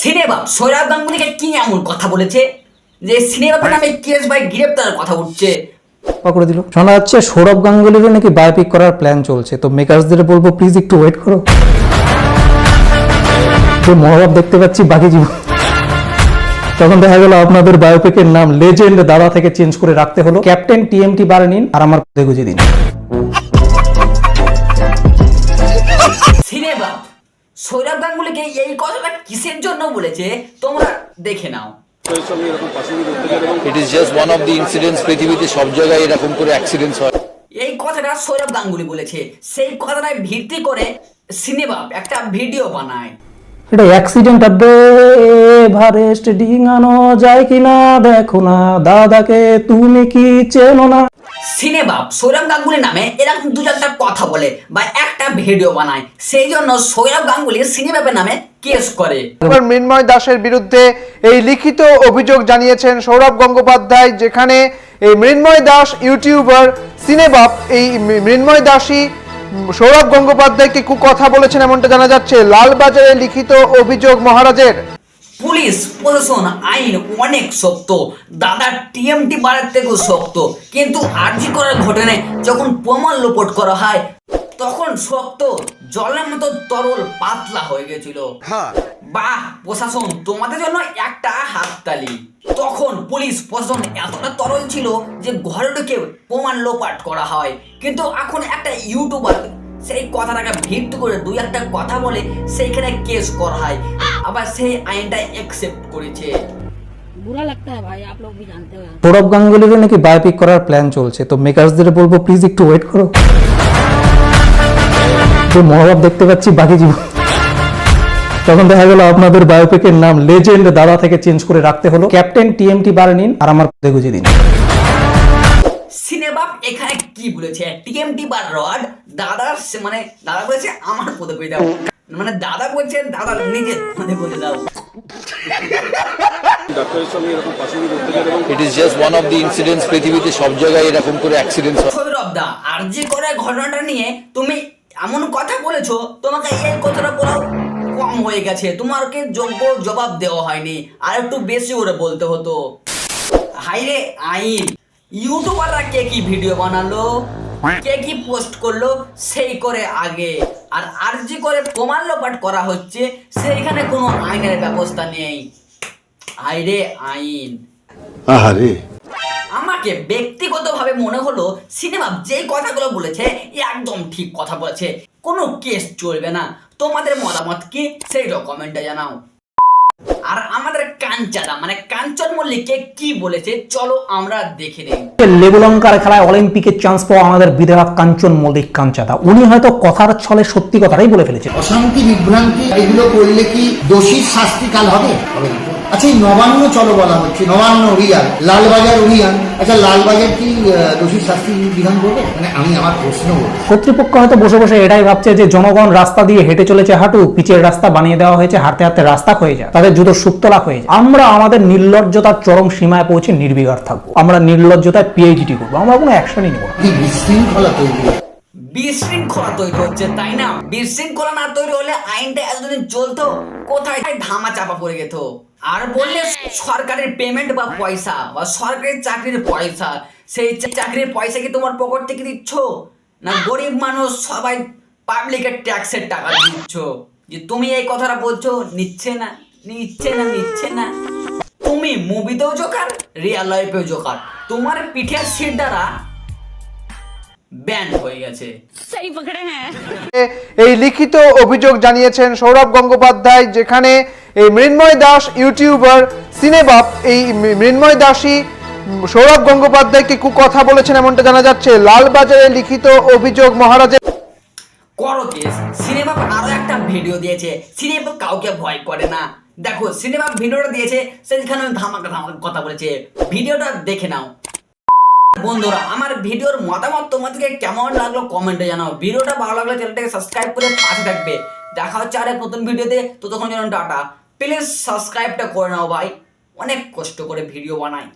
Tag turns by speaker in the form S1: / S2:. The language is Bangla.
S1: সিনেমা। সৌরভ গাঙ্গুলিকে কি এমন কথা বলেছে? যে সিনেমাতে নামে কেস বাই গ্রেপ্তারের কথা উঠছে।
S2: করে দিল। শোনা যাচ্ছে সৌরভ গাঙ্গুলিরও নাকি বায়োপিক করার প্ল্যান চলছে। তো মেকার্সদের বলব প্লিজ একটু ওয়েট করো। তো মহাভাব দেখতে পাচ্ছি বাকি জীবন। তখন দেখা গেল আপনাদের বায়োপিকের নাম লেজেন্ড দাদা থেকে চেঞ্জ করে রাখতে হলো। ক্যাপ্টেন টিএমটি বার নিন আর আমার পদে গুজে দিন।
S1: সিনেমা। সৌরভ গাঙ্গুলিকে এই কথাটা কিসের জন্য বলেছে? তোমরা দেখে নাও।
S3: It is just one of the incidents পৃথিবীতে সব জায়গায় এরকম করে অ্যাক্সিডেন্টস হয়।
S1: এই কথাটা সৌরভ গাঙ্গুলি বলেছে। সেই কথাটায় ভিত্তি করে সিনেমা একটা ভিডিও বানায়।
S2: এটা অ্যাক্সিডেন্ট হবে এভারেস্ট ডিঙানো যায় কিনা দেখো না। দাদাকে তুমি কি চেনো না?
S1: সিনেমা সৌরভ গাঙ্গুলি নামে এরকম দু চারটা কথা বলে বা একটা ভিডিও বানায়, সেই জন্য সৌরভ গাঙ্গুলি সিনেমাপের নামে কেস করে।
S4: মৃন্ময় দাসের বিরুদ্ধে এই লিখিত অভিযোগ জানিয়েছেন সৌরভ গঙ্গোপাধ্যায়, যেখানে এই মৃন্ময় দাস ইউটিউবার সিনেবাপ এই মৃন্ময় দাসই সৌরভ গঙ্গোপাধ্যায়কে কথা বলেছেন, এমনটা জানা যাচ্ছে। লালবাজারে লিখিত অভিযোগ মহারাজের।
S1: পুলিশ প্রশাসন আইন অনেক শক্ত। দাদা টিএমটি বাড়ার থেকেও শক্ত। কিন্তু আর্জি করার ঘটনায় যখন প্রমাণ লোপট করা হয় তখন শক্ত জলের মতো তরল পাতলা হয়ে গেছিল। বাহ প্রশাসন তোমাদের জন্য একটা হাততালি। তখন পুলিশ প্রশাসন এতটা তরল ছিল যে ঘরে ঢুকে প্রমাণ লোপাট করা হয়। কিন্তু এখন একটা ইউটিউবার সেই কথাটাকে ভিত্তি করে দুই একটা কথা বলে সেইখানে কেস করা হয়। আবার সেই আইনটা অ্যাকসেপ্ট করেছে।
S2: সৌরভ গাঙ্গুলিরও নাকি বায়োপিক করার প্ল্যান চলছে। তো মেকার্সদের বলব প্লিজ একটু ওয়েট করো। তো মহাভাব দেখতে পাচ্ছি বাকি জীবন। তখন দেখা গেল আপনাদের বায়োপিকের নাম লেজেন্ড দাদা থেকে চেঞ্জ করে রাখতে হলো। ক্যাপ্টেন টিএমটি বার নিন আর আমার গুজে দিন।
S1: এখানে কি বলেছে? টিএমটি বা রড দাদার মানে দাদা বলেছে আমার পদে পেয়ে দাও। মানে দাদা বলছে দাদা নিজের পদে বলে দাও।
S3: It is just one of the incidents পৃথিবীতে সব জায়গায় এরকম করে অ্যাক্সিডেন্টস হয়।
S1: সৌরভ আর যে করে ঘটনাটা নিয়ে তুমি এমন কথা বলেছ তোমাকে এই কথাটা বলাও কম হয়ে গেছে। তোমাকে যোগ্য জবাব দেওয়া হয়নি। আর একটু বেশি করে বলতে হতো। হাইরে আইন। ইউটিউবাররা কে কি ভিডিও বানালো? কে কি পোস্ট করল? সেই করে আগে। আর আর যে করে প্রমাণ লোপাট করা হচ্ছে সেইখানে কোনো আইনের ব্যবস্থা নেই। হাইরে আইন।
S5: আহারে।
S1: আমাকে ব্যক্তিগতভাবে মনে হলো সিনেমা যেই কথাগুলো বলেছে একদম ঠিক কথা বলেছে। কোনো কেস চলবে না। তোমাদের মতামত কি? সেইটা কমেন্টে জানাও। কাঞ্চাদা মানে কাঞ্চন মল্লিককে কি বলেছে? চলো আমরা দেখে নেই।
S2: লেবুলঙ্কার খেলায় অলিম্পিকের চান্স পাওয়া আমাদের বিধায়ক কাঞ্চন মল্লিক কাঞ্চাদা। উনি হয়তো কথার ছলে সত্যি কথাটাই বলে ফেলেছে
S6: অশান্তি বিভ্রান্তি এগুলো করলে কি দোষী শাস্তি কাল হবে। আচ্ছা এই নবান্ন চলো বলা হচ্ছে। নবান্ন অভিযান লালবাজার অভিযান আচ্ছা লালবাজার কি দোষীর শাস্তি বিধান করবে? মানে আমি আমার প্রশ্ন
S2: কর্তৃপক্ষ হয়তো বসে বসে এটাই ভাবছে যে জনগণ রাস্তা দিয়ে হেঁটে চলেছে হাঁটু পিচের রাস্তা বানিয়ে দেওয়া হয়েছে হাঁটতে হাঁটতে রাস্তা হয়ে যায় তাদের জুতো সুপ্তলা হয়ে যায়। আমরা আমাদের নির্লজ্জতার চরম সীমায় পৌঁছে নির্বিকার থাকব। আমরা নির্লজ্জতায় পিএইচডি করব। আমরা কোনো অ্যাকশনই নেব
S6: বিশৃঙ্খলা তৈরি হয়।
S1: বিশৃঙ্খলা তৈরি হচ্ছে, তাই না? বিশৃঙ্খলা না তৈরি হলে আইনটা এতদিন চলতো, কোথায় ধামা চাপা পড়ে যেত? আর বললে সরকারের পেমেন্ট বা পয়সা, বা সরকারি চাকরির পয়সা, সেই চাকরির পয়সা কি তোমার পকেট থেকে দিচ্ছ? না গরিব মানুষ সবাই পাবলিকের ট্যাক্সের টাকা দিচ্ছ? যে তুমি এই কথাটা বলছো, নিচ্ছে না নিচ্ছে না নিচ্ছে না। তুমি মুভিতেও জোকার রিয়েল লাইফেও জোকার। তোমার পিঠের সিট দ্বারা ব্যান হয়ে গেছে।
S7: হ্যাঁ।
S4: এই লিখিত অভিযোগ জানিয়েছেন সৌরভ গঙ্গোপাধ্যায় যেখানে এই মৃন্ময় দাস ইউটিউবার সিনেবাপ এই মৃন্ময় দাসী সৌরভ গঙ্গোপাধ্যায়কে কু কথা বলেছেন এমনটা জানা যাচ্ছে। লালবাজারে লিখিত অভিযোগ মহারাজের
S1: করতেস সিনেমা আরও একটা ভিডিও দিয়েছে। সিনেমা কাউকে ভয় করে না। দেখো সিনেমা ভিডিওটা দিয়েছে সেখানে ধামাকা ধামাকা কথা বলেছে। ভিডিওটা দেখে নাও। বন্ধুরা, আমার ভিডিওর মতামত তোমাদেরকে কেমন লাগল কমেন্টে জানাও। ভিডিওটা ভালো লাগলে চ্যানেলটাকে সাবস্ক্রাইব করে পাশে থাকবে। দেখা হচ্ছে আরেক নতুন ভিডিওতে ততক্ষণ যেন টাটা। প্লিজ সাবস্ক্রাইবটা করে নাও ভাই। অনেক কষ্ট করে ভিডিও বানাই।